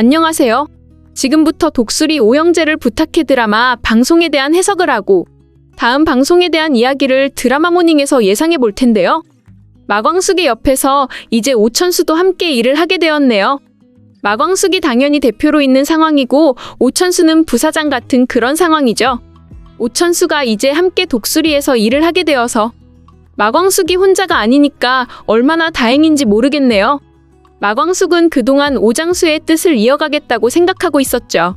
안녕하세요. 지금부터 독수리 오영재를 부탁해 드라마 방송에 대한 해석을 하고 다음 방송에 대한 이야기를 드라마 모닝에서 예상해 볼 텐데요. 마광숙의 옆에서 이제 오천수도 함께 일을 하게 되었네요. 마광숙이 당연히 대표로 있는 상황이고 오천수는 부사장 같은 그런 상황이죠. 오천수가 이제 함께 독수리에서 일을 하게 되어서 마광숙이 혼자가 아니니까 얼마나 다행인지 모르겠네요. 마광숙은 그동안 오장수의 뜻을 이어가겠다고 생각하고 있었죠.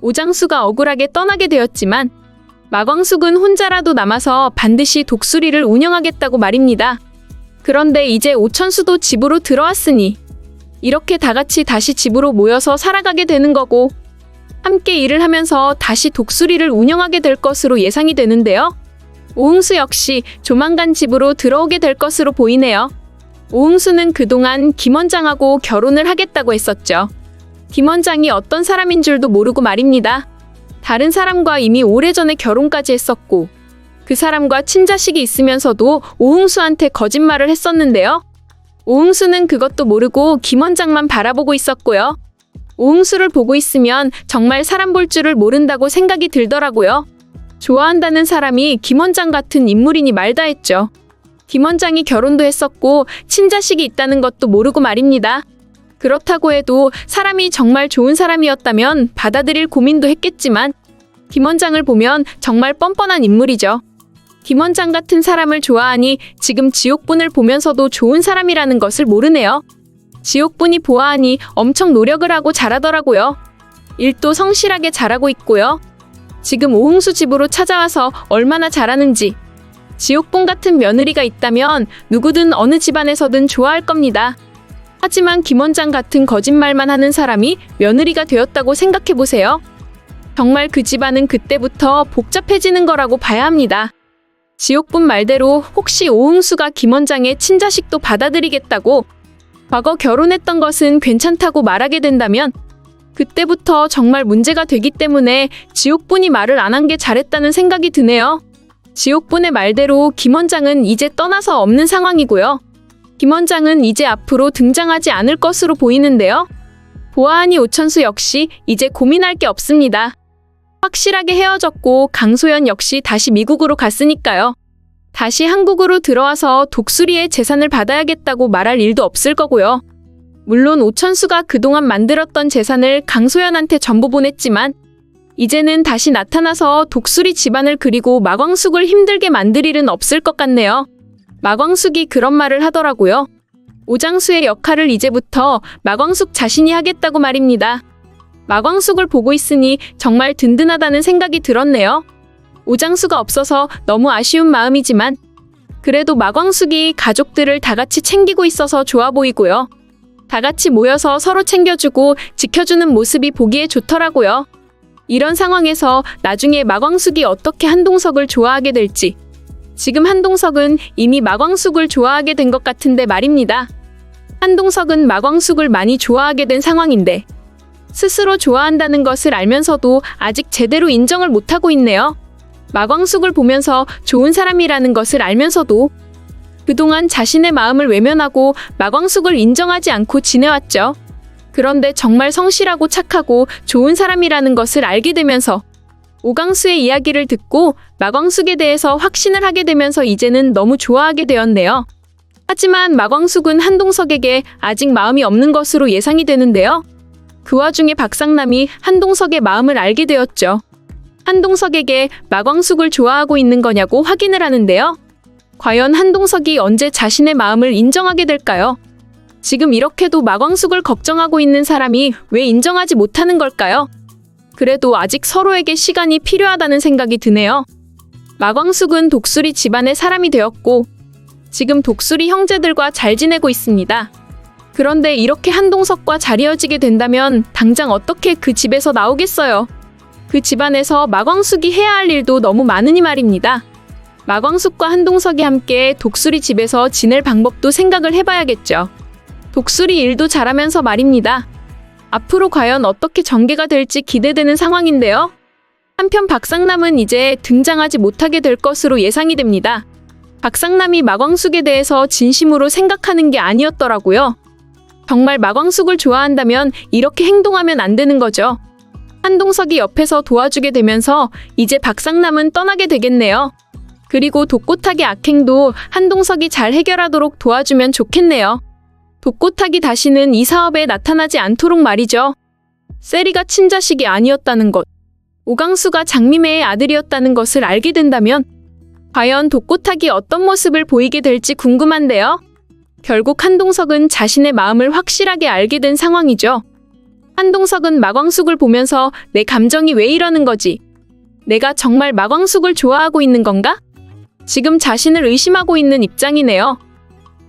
오장수가 억울하게 떠나게 되었지만 마광숙은 혼자라도 남아서 반드시 독수리를 운영하겠다고 말입니다. 그런데 이제 오천수도 집으로 들어왔으니 이렇게 다 같이 다시 집으로 모여서 살아가게 되는 거고 함께 일을 하면서 다시 독수리를 운영하게 될 것으로 예상이 되는데요. 오흥수 역시 조만간 집으로 들어오게 될 것으로 보이네요. 오흥수는 그동안 김 원장하고 결혼을 하겠다고 했었죠. 김 원장이 어떤 사람인 줄도 모르고 말입니다. 다른 사람과 이미 오래전에 결혼까지 했었고 그 사람과 친자식이 있으면서도 오흥수한테 거짓말을 했었는데요. 오흥수는 그것도 모르고 김 원장만 바라보고 있었고요. 오흥수를 보고 있으면 정말 사람 볼 줄을 모른다고 생각이 들더라고요. 좋아한다는 사람이 김 원장 같은 인물이니 말다 했죠. 김 원장이 결혼도 했었고 친자식이 있다는 것도 모르고 말입니다. 그렇다고 해도 사람이 정말 좋은 사람이었다면 받아들일 고민도 했겠지만 김 원장을 보면 정말 뻔뻔한 인물이죠. 김 원장 같은 사람을 좋아하니 지금 지옥분을 보면서도 좋은 사람이라는 것을 모르네요. 지옥분이 보아하니 엄청 노력을 하고 잘하더라고요. 일도 성실하게 잘하고 있고요. 지금 오흥수 집으로 찾아와서 얼마나 잘하는지. 지옥분 같은 며느리가 있다면 누구든 어느 집안에서든 좋아할 겁니다. 하지만 김 원장 같은 거짓말만 하는 사람이 며느리가 되었다고 생각해 보세요. 정말 그 집안은 그때부터 복잡해지는 거라고 봐야 합니다. 지옥분 말대로 혹시 오흥수가 김 원장의 친자식도 받아들이겠다고 과거 결혼했던 것은 괜찮다고 말하게 된다면 그때부터 정말 문제가 되기 때문에 지옥분이 말을 안 한 게 잘했다는 생각이 드네요. 지옥분의 말대로 김 원장은 이제 떠나서 없는 상황이고요. 김 원장은 이제 앞으로 등장하지 않을 것으로 보이는데요. 보아하니 오천수 역시 이제 고민할 게 없습니다. 확실하게 헤어졌고 강소연 역시 다시 미국으로 갔으니까요. 다시 한국으로 들어와서 독수리의 재산을 받아야겠다고 말할 일도 없을 거고요. 물론 오천수가 그동안 만들었던 재산을 강소연한테 전부 보냈지만 이제는 다시 나타나서 독수리 집안을 그리고 마광숙을 힘들게 만들 일은 없을 것 같네요. 마광숙이 그런 말을 하더라고요. 오장수의 역할을 이제부터 마광숙 자신이 하겠다고 말입니다. 마광숙을 보고 있으니 정말 든든하다는 생각이 들었네요. 오장수가 없어서 너무 아쉬운 마음이지만 그래도 마광숙이 가족들을 다 같이 챙기고 있어서 좋아 보이고요. 다 같이 모여서 서로 챙겨주고 지켜주는 모습이 보기에 좋더라고요. 이런 상황에서 나중에 마광숙이 어떻게 한동석을 좋아하게 될지. 지금 한동석은 이미 마광숙을 좋아하게 된 것 같은데 말입니다. 한동석은 마광숙을 많이 좋아하게 된 상황인데 스스로 좋아한다는 것을 알면서도 아직 제대로 인정을 못하고 있네요. 마광숙을 보면서 좋은 사람이라는 것을 알면서도 그동안 자신의 마음을 외면하고 마광숙을 인정하지 않고 지내왔죠. 그런데 정말 성실하고 착하고 좋은 사람이라는 것을 알게 되면서 오강수의 이야기를 듣고 마광숙에 대해서 확신을 하게 되면서 이제는 너무 좋아하게 되었네요. 하지만 마광숙은 한동석에게 아직 마음이 없는 것으로 예상이 되는데요. 그 와중에 박상남이 한동석의 마음을 알게 되었죠. 한동석에게 마광숙을 좋아하고 있는 거냐고 확인을 하는데요. 과연 한동석이 언제 자신의 마음을 인정하게 될까요? 지금 이렇게도 마광숙을 걱정하고 있는 사람이 왜 인정하지 못하는 걸까요? 그래도 아직 서로에게 시간이 필요하다는 생각이 드네요. 마광숙은 독수리 집안의 사람이 되었고, 지금 독수리 형제들과 잘 지내고 있습니다. 그런데 이렇게 한동석과 잘 이어지게 된다면 당장 어떻게 그 집에서 나오겠어요? 그 집안에서 마광숙이 해야 할 일도 너무 많으니 말입니다. 마광숙과 한동석이 함께 독수리 집에서 지낼 방법도 생각을 해봐야겠죠. 독수리 일도 잘하면서 말입니다. 앞으로 과연 어떻게 전개가 될지 기대되는 상황인데요. 한편 박상남은 이제 등장하지 못하게 될 것으로 예상이 됩니다. 박상남이 마광숙에 대해서 진심으로 생각하는 게 아니었더라고요. 정말 마광숙을 좋아한다면 이렇게 행동하면 안 되는 거죠. 한동석이 옆에서 도와주게 되면서 이제 박상남은 떠나게 되겠네요. 그리고 독고타기 악행도 한동석이 잘 해결하도록 도와주면 좋겠네요. 독고타기 다시는 이 사업에 나타나지 않도록 말이죠. 세리가 친자식이 아니었다는 것, 오강수가 장미매의 아들이었다는 것을 알게 된다면 과연 독고타기 어떤 모습을 보이게 될지 궁금한데요. 결국 한동석은 자신의 마음을 확실하게 알게 된 상황이죠. 한동석은 마광숙을 보면서 내 감정이 왜 이러는 거지? 내가 정말 마광숙을 좋아하고 있는 건가? 지금 자신을 의심하고 있는 입장이네요.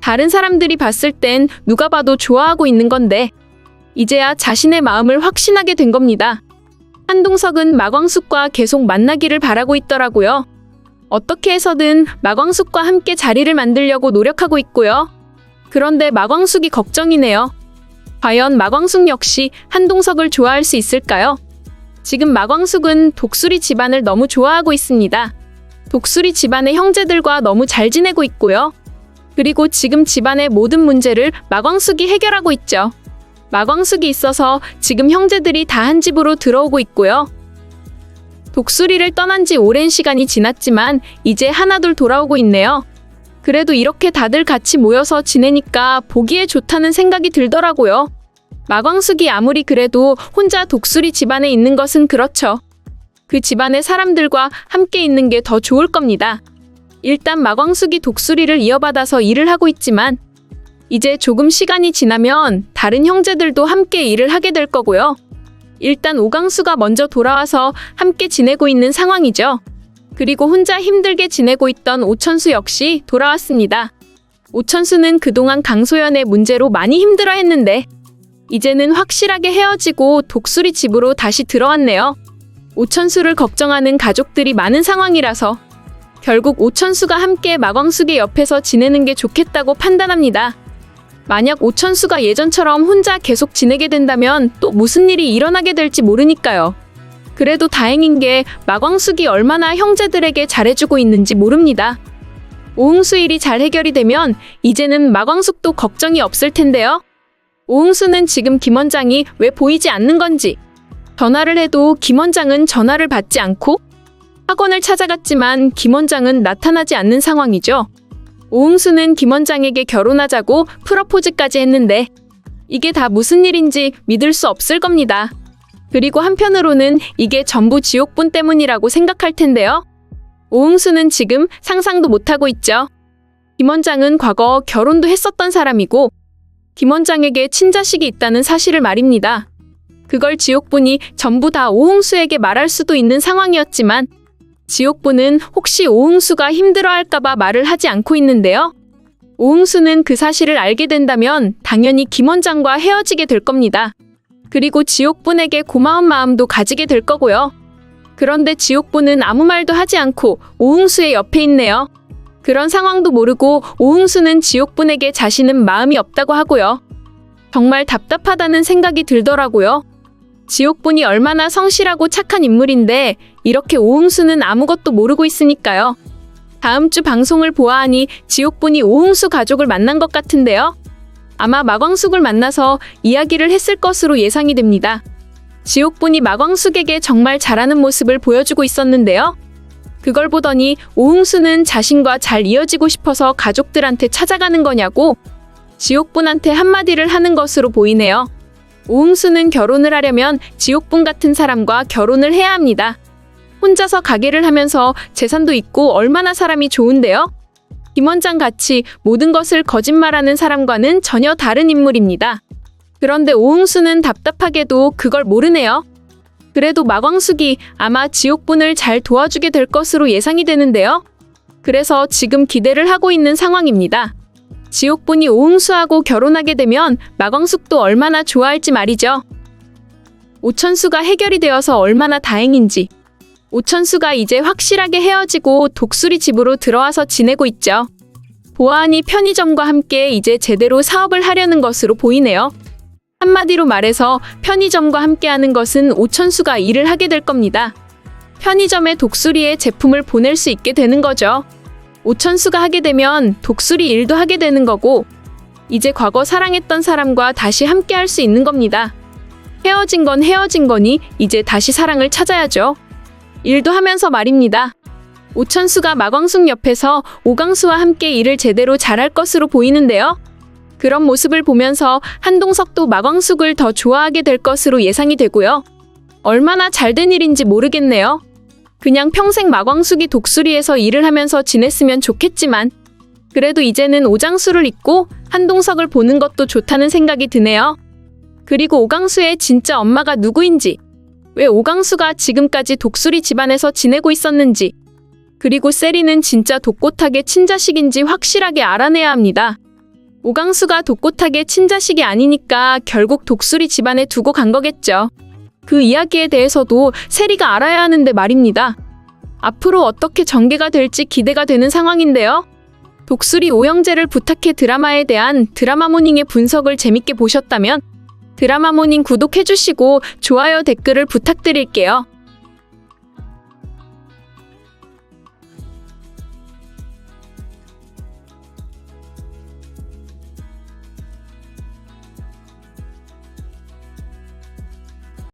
다른 사람들이 봤을 땐 누가 봐도 좋아하고 있는 건데, 이제야 자신의 마음을 확신하게 된 겁니다. 한동석은 마광숙과 계속 만나기를 바라고 있더라고요. 어떻게 해서든 마광숙과 함께 자리를 만들려고 노력하고 있고요. 그런데 마광숙이 걱정이네요. 과연 마광숙 역시 한동석을 좋아할 수 있을까요? 지금 마광숙은 독수리 집안을 너무 좋아하고 있습니다. 독수리 집안의 형제들과 너무 잘 지내고 있고요. 그리고 지금 집안의 모든 문제를 마광숙이 해결하고 있죠. 마광숙이 있어서 지금 형제들이 다 한 집으로 들어오고 있고요. 독수리를 떠난 지 오랜 시간이 지났지만 이제 하나둘 돌아오고 있네요. 그래도 이렇게 다들 같이 모여서 지내니까 보기에 좋다는 생각이 들더라고요. 마광숙이 아무리 그래도 혼자 독수리 집안에 있는 것은 그렇죠. 그 집안의 사람들과 함께 있는 게 더 좋을 겁니다. 일단 마광숙이 독수리를 이어받아서 일을 하고 있지만 이제 조금 시간이 지나면 다른 형제들도 함께 일을 하게 될 거고요. 일단 오강수가 먼저 돌아와서 함께 지내고 있는 상황이죠. 그리고 혼자 힘들게 지내고 있던 오천수 역시 돌아왔습니다. 오천수는 그동안 강소연의 문제로 많이 힘들어 했는데 이제는 확실하게 헤어지고 독수리 집으로 다시 들어왔네요. 오천수를 걱정하는 가족들이 많은 상황이라서 결국 오천수가 함께 마광숙의 옆에서 지내는 게 좋겠다고 판단합니다. 만약 오천수가 예전처럼 혼자 계속 지내게 된다면 또 무슨 일이 일어나게 될지 모르니까요. 그래도 다행인 게 마광숙이 얼마나 형제들에게 잘해주고 있는지 모릅니다. 오흥수 일이 잘 해결이 되면 이제는 마광숙도 걱정이 없을 텐데요. 오흥수는 지금 김 원장이 왜 보이지 않는 건지 전화를 해도 김 원장은 전화를 받지 않고 학원을 찾아갔지만 김 원장은 나타나지 않는 상황이죠. 오흥수는 김 원장에게 결혼하자고 프러포즈까지 했는데 이게 다 무슨 일인지 믿을 수 없을 겁니다. 그리고 한편으로는 이게 전부 지옥분 때문이라고 생각할 텐데요. 오흥수는 지금 상상도 못하고 있죠. 김 원장은 과거 결혼도 했었던 사람이고 김 원장에게 친자식이 있다는 사실을 말입니다. 그걸 지옥분이 전부 다 오흥수에게 말할 수도 있는 상황이었지만 지옥분은 혹시 오흥수가 힘들어할까봐 말을 하지 않고 있는데요. 오흥수는 그 사실을 알게 된다면 당연히 김 원장과 헤어지게 될 겁니다. 그리고 지옥분에게 고마운 마음도 가지게 될 거고요. 그런데 지옥분은 아무 말도 하지 않고 오흥수의 옆에 있네요. 그런 상황도 모르고 오흥수는 지옥분에게 자신은 마음이 없다고 하고요. 정말 답답하다는 생각이 들더라고요. 지옥분이 얼마나 성실하고 착한 인물인데 이렇게 오흥수는 아무것도 모르고 있으니까요. 다음 주 방송을 보아하니 지옥분이 오흥수 가족을 만난 것 같은데요. 아마 마광숙을 만나서 이야기를 했을 것으로 예상이 됩니다. 지옥분이 마광숙에게 정말 잘하는 모습을 보여주고 있었는데요. 그걸 보더니 오흥수는 자신과 잘 이어지고 싶어서 가족들한테 찾아가는 거냐고 지옥분한테 한마디를 하는 것으로 보이네요. 오흥수는 결혼을 하려면 지옥분 같은 사람과 결혼을 해야 합니다. 혼자서 가게를 하면서 재산도 있고 얼마나 사람이 좋은데요? 김 원장 같이 모든 것을 거짓말하는 사람과는 전혀 다른 인물입니다. 그런데 오흥수는 답답하게도 그걸 모르네요. 그래도 마광숙이 아마 지옥분을 잘 도와주게 될 것으로 예상이 되는데요. 그래서 지금 기대를 하고 있는 상황입니다. 지옥분이 오흥수하고 결혼하게 되면 마광숙도 얼마나 좋아할지 말이죠. 오천수가 해결이 되어서 얼마나 다행인지. 오천수가 이제 확실하게 헤어지고 독수리 집으로 들어와서 지내고 있죠. 보아하니 편의점과 함께 이제 제대로 사업을 하려는 것으로 보이네요. 한마디로 말해서 편의점과 함께하는 것은 오천수가 일을 하게 될 겁니다. 편의점에 독수리의 제품을 보낼 수 있게 되는 거죠. 오천수가 하게 되면 독수리 일도 하게 되는 거고, 이제 과거 사랑했던 사람과 다시 함께 할 수 있는 겁니다. 헤어진 건 헤어진 거니 이제 다시 사랑을 찾아야죠. 일도 하면서 말입니다. 오천수가 마광숙 옆에서 오강수와 함께 일을 제대로 잘할 것으로 보이는데요. 그런 모습을 보면서 한동석도 마광숙을 더 좋아하게 될 것으로 예상이 되고요. 얼마나 잘 된 일인지 모르겠네요. 그냥 평생 마광숙이 독수리에서 일을 하면서 지냈으면 좋겠지만 그래도 이제는 오장수를 잊고 한동석을 보는 것도 좋다는 생각이 드네요. 그리고 오강수의 진짜 엄마가 누구인지, 왜 오강수가 지금까지 독수리 집안에서 지내고 있었는지, 그리고 세리는 진짜 독꽃하게 친자식인지 확실하게 알아내야 합니다. 오강수가 독꽃하게 친자식이 아니니까 결국 독수리 집안에 두고 간 거겠죠. 그 이야기에 대해서도 세리가 알아야 하는데 말입니다. 앞으로 어떻게 전개가 될지 기대가 되는 상황인데요. 독수리 오영재를 부탁해 드라마에 대한 드라마 모닝의 분석을 재밌게 보셨다면 드라마 모닝 구독해주시고 좋아요 댓글을 부탁드릴게요.